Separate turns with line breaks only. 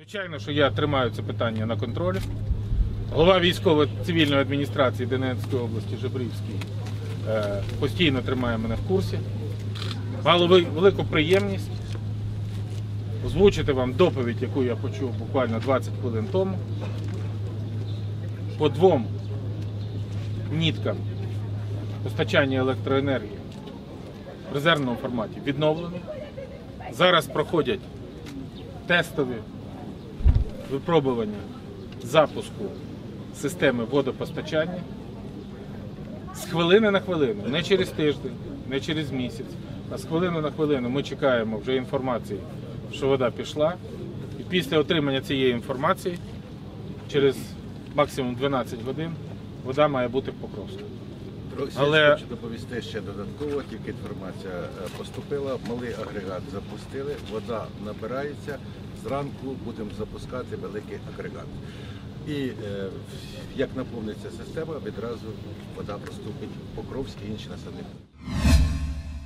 Звичайно, що я тримаю це питання на контролі. Голова військово-цивільної адміністрації Донецької області Жебрівський е, постійно тримає мене в курсі. Мало велику приємність озвучити вам доповідь, яку я почув буквально 20 хвилин тому. По двом ніткам постачання електроенергії в резервному форматі відновлено. Зараз проходять тестові випробування запуску системи водопостачання з хвилини на хвилину, не через тиждень, не через місяць, а з хвилини на хвилину ми чекаємо вже інформації, що вода пішла. І після отримання цієї інформації через максимум 12 годин вода має бути в Покровську. Але-
хочу доповісти ще додатково, тільки інформація е, поступила. Малий агрегат запустили, вода набирається. Зранку будемо запускати великий агрегат. І е, як наповниться система, відразу вода поступить в Покровськ і інші населені.